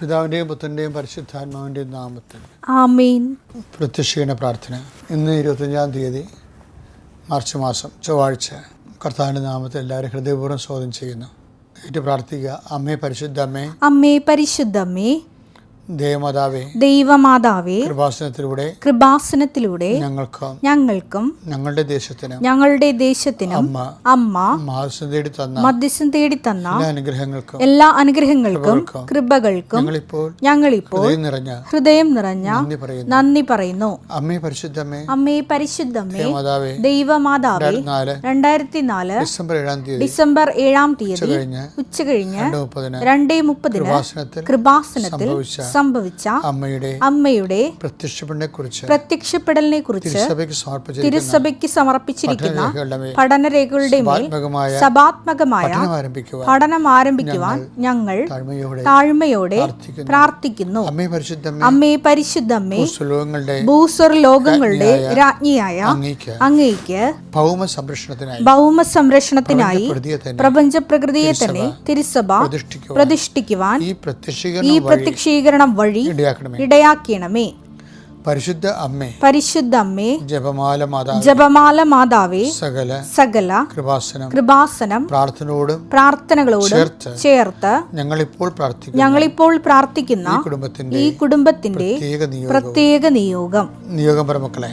പിതാവിന്റെയും പുത്രന്റെയും പരിശുദ്ധാത്മാവിന്റെയും നാമത്തിൽ ആമീൻ. പ്രത്യക്ഷീണ പ്രാർത്ഥന. ഇന്ന് ഇരുപത്തഞ്ചാം തീയതി മാർച്ച് മാസം ചൊവ്വാഴ്ച കർത്താവിന്റെ നാമത്തിൽ എല്ലാവരും ഹൃദയപൂർവം ചോദ്യം ചെയ്യുന്നു. ഏറ്റു പ്രാർത്ഥിക്കുക. അമ്മേ പരിശുദ്ധ അമ്മേ. അമ്മേ പരിശുദ്ധമ്മേ ദേവമാതാവേ ദൈവമാതാവേ കൃപാസനത്തിലൂടെ കൃപാസനത്തിലൂടെ ഞങ്ങൾക്കും ഞങ്ങൾക്കും ഞങ്ങളുടെ ദേശത്തിനും ഞങ്ങളുടെ ദേശത്തിനും അമ്മ അമ്മ തേടി തന്ന മധ്യസ്ഥം തേടി തന്ന എല്ലാ അനുഗ്രഹങ്ങൾക്കും എല്ലാ അനുഗ്രഹങ്ങൾക്കും കൃപകൾക്കും ഞങ്ങളിപ്പോൾ ഞങ്ങളിപ്പോൾ നിറഞ്ഞ ഹൃദയം നിറഞ്ഞ നന്ദി പറയുന്നു. അമ്മേ പരിശുദ്ധമ്മേ അമ്മേ പരിശുദ്ധമ്മേ ദേവമാതാവേ രണ്ടായിരത്തി നാല് ഡിസംബർ ഏഴാം തീയതി ഡിസംബർ ഏഴാം തീയതി കഴിഞ്ഞ് ഉച്ചകഴിഞ്ഞ് രണ്ട് മുപ്പതിന് കൃപാസനത്തിൽ സംഭവിച്ച അമ്മയുടെ അമ്മയുടെ പ്രത്യക്ഷപ്പെടലിനെ കുറിച്ച് പ്രത്യക്ഷപ്പെടലിനെ കുറിച്ച് തിരുസഭയ്ക്ക് സമർപ്പിച്ചിരിക്കുന്ന പഠനരേഖകളുടെ മേൽ സഭാത്മകമായ പഠനം ആരംഭിക്കുവാൻ ഞങ്ങൾ താഴ്മയോടെ പ്രാർത്ഥിക്കുന്നു. അമ്മയെ അമ്മേ പരിശുദ്ധമ്മേ ഭൂസ്വർ ലോകങ്ങളുടെ രാജ്ഞിയായ അങ്ങേക്ക് അങ്ങയ്ക്ക് ഭൗമ സംരക്ഷണത്തിനായി ഭൗമ സംരക്ഷണത്തിനായി പ്രപഞ്ച പ്രകൃതിയെ തന്നെ തിരുസഭ പ്രതിഷ്ഠിക്കുവാൻ ഈ പ്രത്യക്ഷീകരണം പ്രത്യക്ഷീകരണം വഴി ഇടയാക്കണമേ. പരിശുദ്ധ അമ്മേ പരിശുദ്ധ അമ്മേ ജപമാല മാതാവ് ജപമാല മാതാവേ സകല സകല കൃപാസനം കൃപാസനം പ്രാർത്ഥനയോടും പ്രാർത്ഥനകളോട് ചേർത്ത് ഞങ്ങളിപ്പോൾ പ്രാർത്ഥിക്കുന്നു ഞങ്ങളിപ്പോൾ പ്രാർത്ഥിക്കുന്ന ഈ കുടുംബത്തിന്റെ പ്രത്യേക നിയോഗം പ്രത്യേക നിയോഗം. നിയോഗം പരമക്കളെ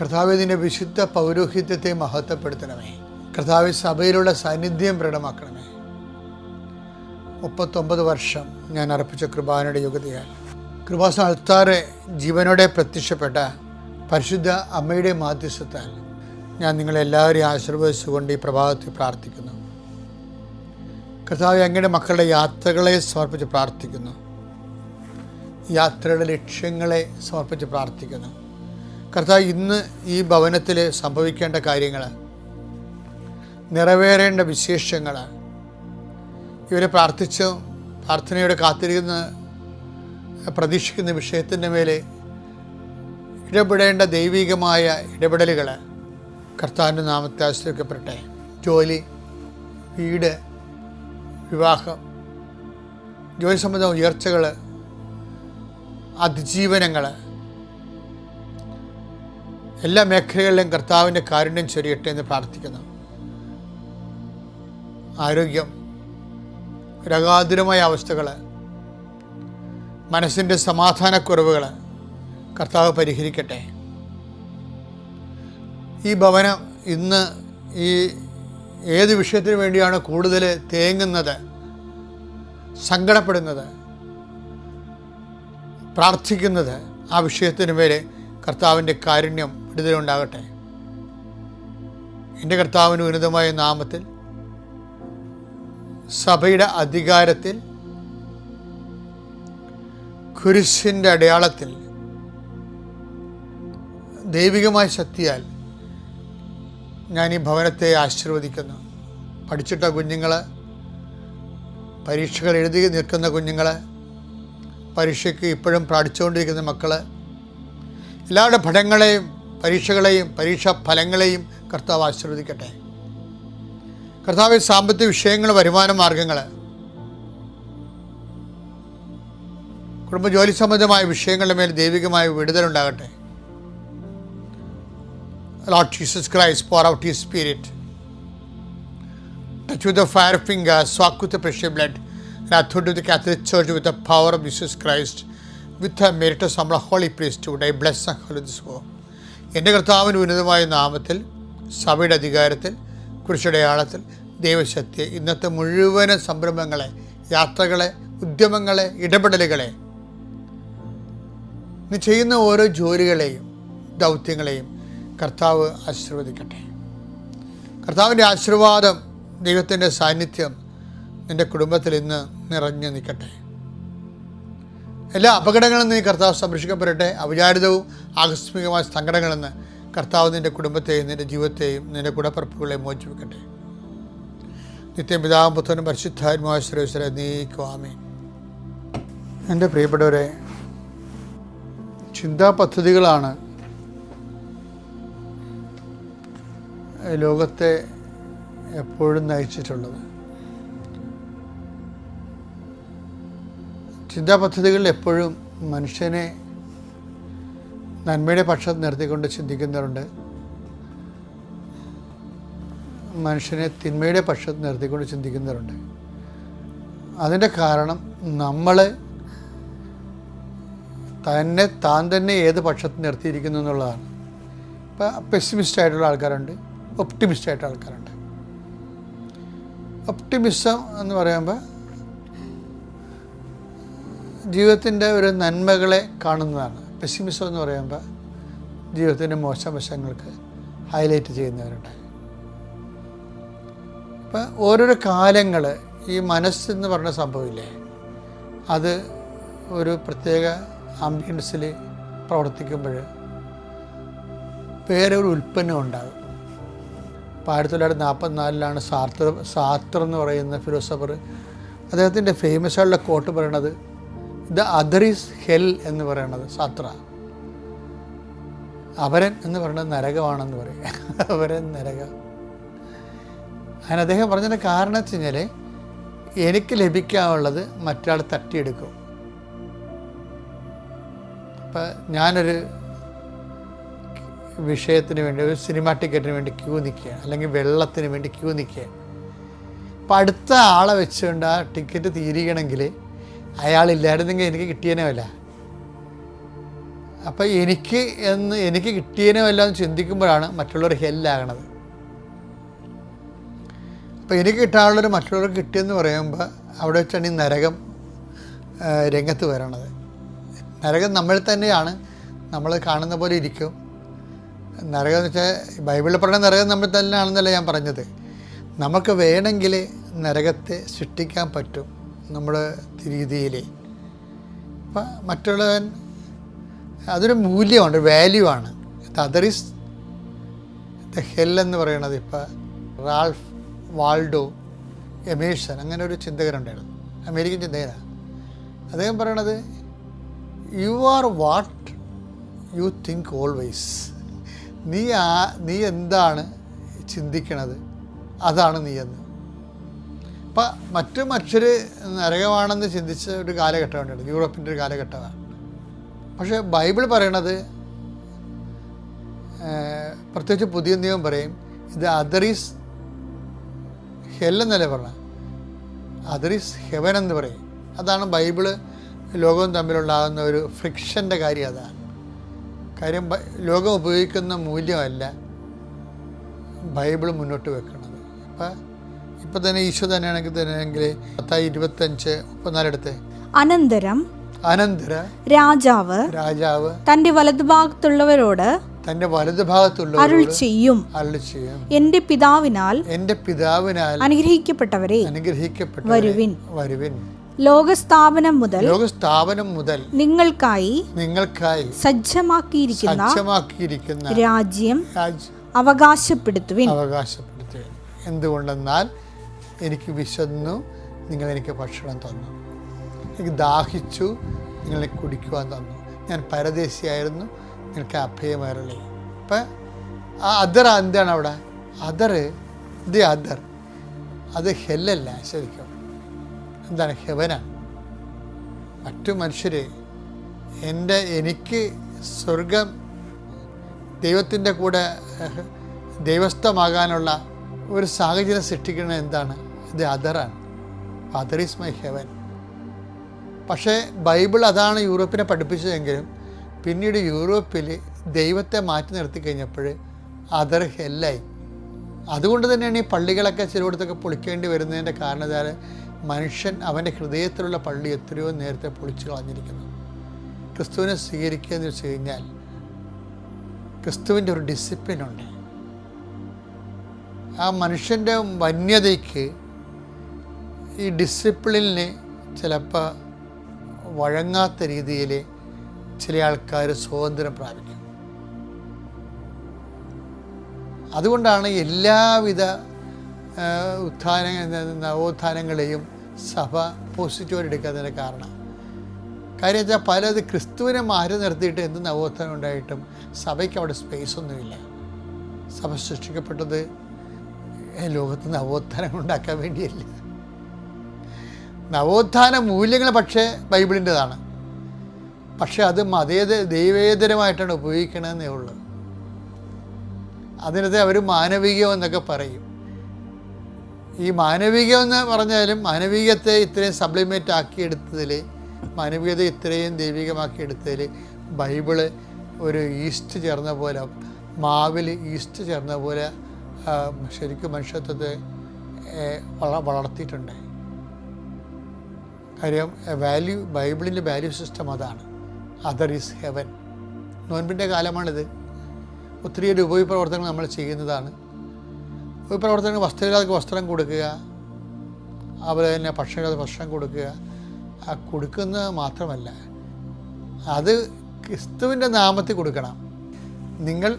കർത്താവിന്റെ വിശുദ്ധ പൗരോഹിത്യത്തെ മഹത്വപ്പെടുത്തണമേ. കർത്താവ് സഭയിലുള്ള സാന്നിധ്യം പ്രകടമാക്കണമേ. മുപ്പത്തൊമ്പത് വർഷം ഞാൻ അർപ്പിച്ച കൃപാനയുടെ യോഗ്യതയാൽ കൃപാസ അൾത്താറെ ജീവനോടെ പ്രത്യക്ഷപ്പെട്ട പരിശുദ്ധ അമ്മയുടെ മാധ്യസ്ഥത്താൽ ഞാൻ നിങ്ങളെല്ലാവരെയും ആശീർവദിച്ചുകൊണ്ട് ഈ പ്രഭാതത്തിൽ പ്രാർത്ഥിക്കുന്നു. കർത്താവ് അങ്ങയുടെ മക്കളുടെ യാത്രകളെ സമർപ്പിച്ച് പ്രാർത്ഥിക്കുന്നു. യാത്രയുടെ ലക്ഷ്യങ്ങളെ സമർപ്പിച്ച് പ്രാർത്ഥിക്കുന്നു. കർത്താവ് ഇന്ന് ഈ ഭവനത്തിൽ സംഭവിക്കേണ്ട കാര്യങ്ങൾ നിറവേറേണ്ട വിശേഷങ്ങൾ ഇവരെ പ്രാർത്ഥിച്ചും പ്രാർത്ഥനയോടെ കാത്തിരിക്കുന്ന പ്രതീക്ഷിക്കുന്ന വിഷയത്തിന്റെ മേലെ ഇടപെടേണ്ട ദൈവികമായ ഇടപെടലുകൾ കർത്താവിന്റെ നാമത്തെ ആശ്രയിക്കപ്പെടട്ടെ. ജോലി വീട് വിവാഹം ജോലി സംബന്ധ ഉയർച്ചകൾ അതിജീവനങ്ങൾ എല്ലാ മേഖലകളിലും കർത്താവിന്റെ കാരുണ്യം ചൊരിയട്ടെ എന്ന് പ്രാർത്ഥിക്കുന്നു. ആരോഗ്യം രകാതുരമായ അവസ്ഥകൾ മനസ്സിന്റെ സമാധാനക്കുറവുകൾ കർത്താവ് പരിഹരിക്കട്ടെ. ഈ ഭവനം ഇന്ന് ഈ ഏത് വിഷയത്തിന് വേണ്ടിയാണ് കൂടുതൽ തേങ്ങുന്നത് സങ്കടപ്പെടുന്നത് പ്രാർത്ഥിക്കുന്നത് ആ വിഷയത്തിന് മേലെ കർത്താവിന്റെ കാരുണ്യം വിടുതലുണ്ടാകട്ടെ എന്റെ കർത്താവിന് ഉന്നതമായ നാമത്തിൽ സഭയുടെ അധികാരത്തിൽ കുരിശിന്റെ അടയാളത്തിൽ ദൈവികമായ ശക്തിയാൽ ഞാൻ ഈ ഭവനത്തെ ആശീർവദിക്കുന്നു. പഠിച്ചിട്ട കുഞ്ഞുങ്ങൾ പരീക്ഷകൾ എഴുതി നിൽക്കുന്ന കുഞ്ഞുങ്ങൾ പരീക്ഷയ്ക്ക് ഇപ്പോഴും പഠിച്ചുകൊണ്ടിരിക്കുന്ന മക്കൾ എല്ലാവരുടെ പഠനങ്ങളെയും പരീക്ഷകളെയും പരീക്ഷാ ഫലങ്ങളെയും കർത്താവ് ആശീർവദിക്കട്ടെ കർത്താവ് സാമ്പത്തിക വിഷയങ്ങൾ വരുമാന മാർഗങ്ങൾ കുടുംബ ജോലി സംബന്ധമായ വിഷയങ്ങളുടെ മേൽ ദൈവികമായ വിടുതലുണ്ടാകട്ടെ Lord Jesus Christ, pour out His Spirit. Touch with the fire finger, soak with the precious blood, and authority of the Catholic Church with the power of Jesus Christ, with the meritus of the Holy Priesthood, I bless and holy this war. എന്റെ കർത്താവിന് ഉന്നതമായ നാമത്തിൽ സഭയുടെ അധികാരത്തിൽ കുരിശടയാളത്തിൽ ദൈവശക്തി ഇന്നത്തെ മുഴുവൻ സംരംഭങ്ങളെ യാത്രകളെ ഉദ്യമങ്ങളെ ഇടപെടലുകളെ നീ ചെയ്യുന്ന ഓരോ ജോലികളെയും ദൗത്യങ്ങളെയും കർത്താവ് ആശീർവദിക്കട്ടെ. കർത്താവിന്റെ ആശീർവാദം ദൈവത്തിന്റെ സാന്നിധ്യം നിന്റെ കുടുംബത്തിൽ ഇന്ന് നിറഞ്ഞു നിൽക്കട്ടെ. എല്ലാ അപകടങ്ങളിൽ നിന്ന് കർത്താവ് സംരക്ഷിക്കപ്പെടട്ടെ അവിചാരിതവും ആകസ്മികമായ സങ്കടങ്ങളിൽ നിന്ന് കർത്താവ് നിന്റെ കുടുംബത്തെയും നിന്റെ ജീവിതത്തെയും നിന്റെ കുടപ്പറപ്പുകളെയും മോചിപ്പിക്കട്ടെ. നിത്യം പിതാവും പുത്രനും പരിശുദ്ധാത്മാവായ ശ്രേഷ്ഠരെ നീക്കുവാമേ എന്റെ പ്രിയപ്പെട്ടവരെ ചിന്താ പദ്ധതികളാണ് ലോകത്തെ എപ്പോഴും നയിച്ചിട്ടുള്ളത്. ചിന്താ പദ്ധതികളിൽ എപ്പോഴും മനുഷ്യനെ നന്മയുടെ പക്ഷത്ത് നിർത്തിക്കൊണ്ട് ചിന്തിക്കുന്നവരുണ്ട്. മനുഷ്യനെ തിന്മയുടെ പക്ഷത്ത് നിർത്തിക്കൊണ്ട് ചിന്തിക്കുന്നവരുണ്ട്. അതിന്റെ കാരണം നമ്മൾ തന്നെ താൻ തന്നെ ഏത് പക്ഷത്ത് നിർത്തിയിരിക്കുന്നു എന്നുള്ളതാണ്. ഇപ്പം പെസിമിസ്റ്റ് ആയിട്ടുള്ള ആൾക്കാരുണ്ട് ഒപ്റ്റിമിസ്റ്റ് ആയിട്ടുള്ള ആൾക്കാരുണ്ട്. ഒപ്റ്റിമിസം എന്ന് പറയുമ്പോൾ ജീവിതത്തിന്റെ ഒരു നന്മകളെ കാണുന്നതാണ്. പെസിമിസം എന്ന് പറയുമ്പോൾ ജീവിതത്തിന്റെ മോശം വശങ്ങൾക്ക് ഹൈലൈറ്റ് ചെയ്യുന്നവരുണ്ട്. ഇപ്പം ഓരോരോ കാലങ്ങൾ ഈ മനസ്സെന്ന് പറഞ്ഞ സംഭവമില്ലേ? അത് ഒരു പ്രത്യേക ആംബിയൻസിൽ പ്രവർത്തിക്കുമ്പോൾ വേറെ ഒരു ഉൽപ്പന്നം ഉണ്ടാകും. ഇപ്പോൾ ആയിരത്തി തൊള്ളായിരത്തി നാൽപ്പത്തിനാലിലാണ് സാർത്ര സാർത്തർ എന്ന് പറയുന്ന ഫിലോസഫർ അദ്ദേഹത്തിന്റെ ഫേമസ് ആയിട്ടുള്ള കോട്ട് പറയണത് ദ അതർ ഈസ് ഹെൽ എന്ന് പറയണത് സാത്ര. അവരൻ എന്ന് പറയുന്നത് നരകമാണെന്ന് പറയും. അവരൻ നരക. അങ്ങനെ അദ്ദേഹം പറഞ്ഞതിന്റെ കാരണം വെച്ച് കഴിഞ്ഞാൽ എനിക്ക് ലഭിക്കാനുള്ളത് മറ്റൊരാൾ തട്ടിയെടുക്കും. അപ്പം ഞാനൊരു വിഷയത്തിന് വേണ്ടി ഒരു സിനിമ ടിക്കറ്റിന് വേണ്ടി ക്യൂ നിൽക്കുകയാണ്. അല്ലെങ്കിൽ വെള്ളത്തിന് വേണ്ടി ക്യൂ നിൽക്കുകയാണ്. അപ്പം അടുത്ത ആളെ വെച്ചുകൊണ്ട് ആ ടിക്കറ്റ് തീരുകയാണെങ്കിൽ അയാളില്ലായിരുന്നെങ്കിൽ എനിക്ക് കിട്ടിയനമല്ല അപ്പം എനിക്ക് എന്ന് എനിക്ക് കിട്ടിയനമല്ല എന്ന് ചിന്തിക്കുമ്പോഴാണ് മറ്റുള്ളവർ ഹെല്ലാകണത് അപ്പോൾ എനിക്ക് കിട്ടാനുള്ളൊരു മറ്റുള്ളവർക്ക് കിട്ടിയെന്ന് പറയുമ്പോൾ അവിടെ വെച്ചാണ് ഈ നരകം രംഗത്ത് വരണത്. നരകം നമ്മൾ തന്നെയാണ്. നമ്മൾ കാണുന്ന പോലെ ഇരിക്കും. നരകം എന്ന് വെച്ചാൽ ബൈബിളിൽ പറഞ്ഞ നരകം നമ്മൾ തന്നെയാണെന്നല്ല ഞാൻ പറഞ്ഞത്. നമുക്ക് വേണമെങ്കിൽ നരകത്തെ സൃഷ്ടിക്കാൻ പറ്റും. നമ്മുടെ രീതിയിൽ അപ്പം മറ്റുള്ളവൻ അതൊരു മൂല്യമാണ് വാല്യൂ ആണ്. അതർ ഈസ് ദ ഹെൽ എന്ന് പറയുന്നത് ഇപ്പം റാൾഫ് വാൾഡോ എമേഴ്സൺ അങ്ങനെ ഒരു ചിന്തകരുണ്ടായിരുന്നു. അമേരിക്കൻ ചിന്തകനാണ് അദ്ദേഹം പറയണത് you are what you think always നീ ആ നീ എന്താണ് ചിന്തിക്കണത്? അതാണ് നീ എന്ന്. അപ്പം മറ്റു മനുഷ്യർ നരകമാണെന്ന് ചിന്തിച്ച ഒരു കാലഘട്ടമാണ് യൂറോപ്പിന്റെ ഒരു കാലഘട്ടമാണ്. പക്ഷേ ബൈബിൾ പറയണത് പ്രത്യേകിച്ച് പുതിയ നിയമം പറയും ഇത് അതർ ഈസ് ഹെൽ എന്നല്ലേ പറഞ്ഞ? അതർ ഈസ് ഹെവൻ എന്ന് പറയും. അതാണ് ബൈബിൾ ലോകവും തമ്മിലുണ്ടാകുന്ന ഒരു ഫ്രിക്ഷന്റെ കാര്യം അതാണ്. കാര്യം ലോകം ഉപയോഗിക്കുന്ന മൂല്യമല്ല ബൈബിൾ മുന്നോട്ട് വെക്കുന്നത്. അപ്പം ഇപ്പം തന്നെ ഈശോ തന്നെയാണെങ്കിൽ തന്നെയാണെങ്കിൽ പത്തായി ഇരുപത്തഞ്ച് മുപ്പത്തിനാലെടുത്ത്. അനന്തരം അനന്തര രാജാവ് രാജാവ് തന്റെ വലതുഭാഗത്തുള്ളവരോട് തന്റെ വലതുഭാഗത്തുള്ള അരുൾ ചെയ്യും. അരുൾ ചെയ്യും. എന്റെ പിതാവിനാൽ എന്റെ പിതാവിനാൽ അനുഗ്രഹിക്കപ്പെട്ടവരെ അനുഗ്രഹിക്കപ്പെട്ട വരുവിൻ. വരുവിൻ. ലോകസ്ഥാപനം മുതൽ ലോകസ്ഥാപനം മുതൽ നിങ്ങൾക്കായി നിങ്ങൾക്കായി സജ്ജമാക്കിയിരിക്കുന്ന സജ്ജമാക്കിയിരിക്കുന്ന രാജ്യം അവകാശപ്പെടുത്തുവിൻ. അവകാശപ്പെടുത്തുവിൻ. എന്തുകൊണ്ടെന്നാൽ എനിക്ക് വിശന്നു നിങ്ങൾ എനിക്ക് ഭക്ഷണം തന്നു. എനിക്ക് ദാഹിച്ചു നിങ്ങളെ കുടിക്കുവാൻ തന്നു. ഞാൻ പരദേശിയായിരുന്നു നിങ്ങൾക്ക് അഭയമായിരുന്നു. അപ്പം ആ അതർ എന്താണ് അവിടെ? Other the other. അത് ഹെല്ലല്ല ശരിക്കും. എന്താണ്? ഹെവനാണ് മറ്റു മനുഷ്യർ എന്റെ എനിക്ക് സ്വർഗം ദൈവത്തിന്റെ കൂടെ ദൈവസ്ഥമാകാനുള്ള ഒരു സാഹചര്യം സൃഷ്ടിക്കുന്നത് എന്താണ്? ഇത് അതറാണ് അതർ ഈസ് മൈ ഹെവൻ പക്ഷേ ബൈബിൾ അതാണ് യൂറോപ്പിനെ പഠിപ്പിച്ചതെങ്കിലും പിന്നീട് യൂറോപ്പിൽ ദൈവത്തെ മാറ്റി നിർത്തി കഴിഞ്ഞപ്പോൾ അതർ ഹെല്ലായി അതുകൊണ്ട് തന്നെയാണ് ഈ പള്ളികളൊക്കെ ചിലയിടത്തൊക്കെ പൊളിക്കേണ്ടി വരുന്നതിന്റെ കാരണത്താൽ മനുഷ്യൻ അവന്റെ ഹൃദയത്തിലുള്ള പള്ളി എത്രയോ നേരത്തെ പൊളിച്ചു കളഞ്ഞിരിക്കുന്നു. ക്രിസ്തുവിനെ സ്വീകരിക്കുക എന്ന് വെച്ച് കഴിഞ്ഞാൽ ക്രിസ്തുവിന്റെ ഒരു ഡിസിപ്ലിൻ ഉണ്ട്. ആ മനുഷ്യന്റെ വന്യതയ്ക്ക് ഈ ഡിസിപ്ലിനെ ചിലപ്പോൾ വഴങ്ങാത്ത രീതിയിൽ ചില ആൾക്കാർ സ്വാതന്ത്ര്യം പ്രാപിക്കും അതുകൊണ്ടാണ് എല്ലാവിധ ഉത്ഥാന നവോത്ഥാനങ്ങളെയും സഭ പോസിറ്റീവായിട്ട് എടുക്കാത്തതിന്റെ കാരണം. കാര്യം വെച്ചാൽ പലത് ക്രിസ്തുവിനെ മാറി നിർത്തിയിട്ട് എന്ത് നവോത്ഥാനം ഉണ്ടായിട്ടും സഭയ്ക്ക് അവിടെ സ്പേസ് ഒന്നുമില്ല. സഭ സൃഷ്ടിക്കപ്പെട്ടത് ലോകത്ത് നവോത്ഥാനം ഉണ്ടാക്കാൻ വേണ്ടിയല്ല. നവോത്ഥാന മൂല്യങ്ങൾ പക്ഷേ ബൈബിളിന്റെതാണ്. പക്ഷെ അത് മതേത ദൈവേതരമായിട്ടാണ് ഉപയോഗിക്കണമെന്നേ ഉള്ളൂ. അതിനകത്ത് അവർ മാനവികം എന്നൊക്കെ പറയും. ഈ മാനവികം എന്ന് പറഞ്ഞാലും മാനവികത്തെ ഇത്രയും സപ്ലിമേറ്റ് ആക്കിയെടുത്തതിൽ മാനവികത ഇത്രയും ദൈവികമാക്കി എടുത്തതിൽ ബൈബിൾ ഒരു ഈസ്റ്റ് ചേർന്ന പോലെ മാവിൽ ഈസ്റ്റ് ചേർന്ന പോലെ ശരിക്കും മനുഷ്യത്വത്തെ വള വളർത്തിയിട്ടുണ്ട്. കാര്യം വാല്യൂ ബൈബിളിന്റെ വാല്യൂ സിസ്റ്റം അതാണ്. അതർ ഈസ് ഹെവൻ നോൻപിന്റെ കാലമാണിത്. ഒത്തിരിയേറെ ഉപയോഗപ്രവർത്തനങ്ങൾ നമ്മൾ ചെയ്യുന്നതാണ്. ഉപവിപ്രവർത്തനങ്ങൾ വസ്ത്രമില്ലാതെ വസ്ത്രം കൊടുക്കുക അതുപോലെ തന്നെ ഭക്ഷണമില്ലാതെ ഭക്ഷണം കൊടുക്കുക ആ കൊടുക്കുന്നത് മാത്രമല്ല. അത് ക്രിസ്തുവിന്റെ നാമത്തിൽ കൊടുക്കണം. നിങ്ങൾ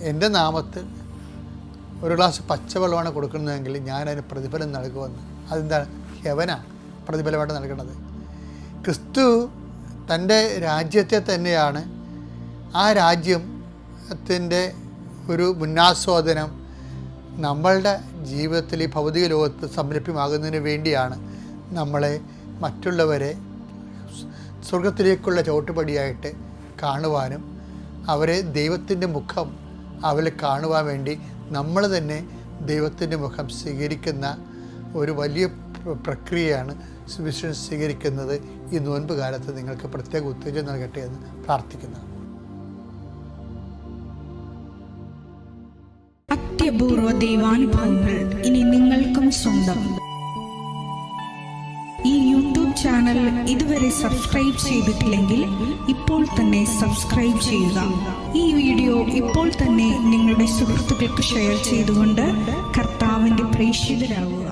എന്റെ നാമത്തിൽ ഒരു ഗ്ലാസ് പച്ചവെള്ളമാണ് കൊടുക്കുന്നതെങ്കിൽ ഞാനതിന് പ്രതിഫലം നൽകുമെന്ന്. അതെന്താണ്? ഹെവനാണ് പ്രതിഫലമായിട്ട് നൽകുന്നത്. ക്രിസ്തു തന്റെ രാജ്യത്തെ തന്നെയാണ്. ആ രാജ്യത്തിന്റെ ഒരു മുന്നാസ്വാദനം നമ്മളുടെ ജീവിതത്തിൽ ഈ ഭൗതിക ലോകത്ത് സംരഭ്യമാകുന്നതിന് വേണ്ടിയാണ് നമ്മളെ മറ്റുള്ളവരെ സ്വർഗത്തിലേക്കുള്ള ചവിട്ടുപടിയായിട്ട് കാണുവാനും അവരെ ദൈവത്തിന്റെ മുഖം അവരെ കാണുവാൻ വേണ്ടി നമ്മൾ തന്നെ ദൈവത്തിന്റെ മുഖം സ്വീകരിക്കുന്ന ഒരു വലിയ പ്രക്രിയയാണ് സുവിശേഷം സ്വീകരിക്കുന്നത് ഈ നോൻപ് കാലത്ത് നിങ്ങൾക്ക് പ്രത്യേക ഉത്തേജനം നൽകട്ടെ എന്ന് പ്രാർത്ഥിക്കുന്നു. അത്യപൂർവ ദൈവാനുഭവങ്ങൾ ഇനി നിങ്ങൾക്കും സ്വന്തം. ഈ യൂട്യൂബ് ചാനൽ ഇതുവരെ സബ്സ്ക്രൈബ് ചെയ്തിട്ടില്ലെങ്കിൽ ഇപ്പോൾ തന്നെ സബ്സ്ക്രൈബ് ചെയ്യുക. ഈ വീഡിയോ ഇപ്പോൾ തന്നെ നിങ്ങളുടെ സുഹൃത്തുക്കൾക്ക് ഷെയർ ചെയ്തുകൊണ്ട് കർത്താവിന്റെ പ്രേക്ഷിതരാകുക.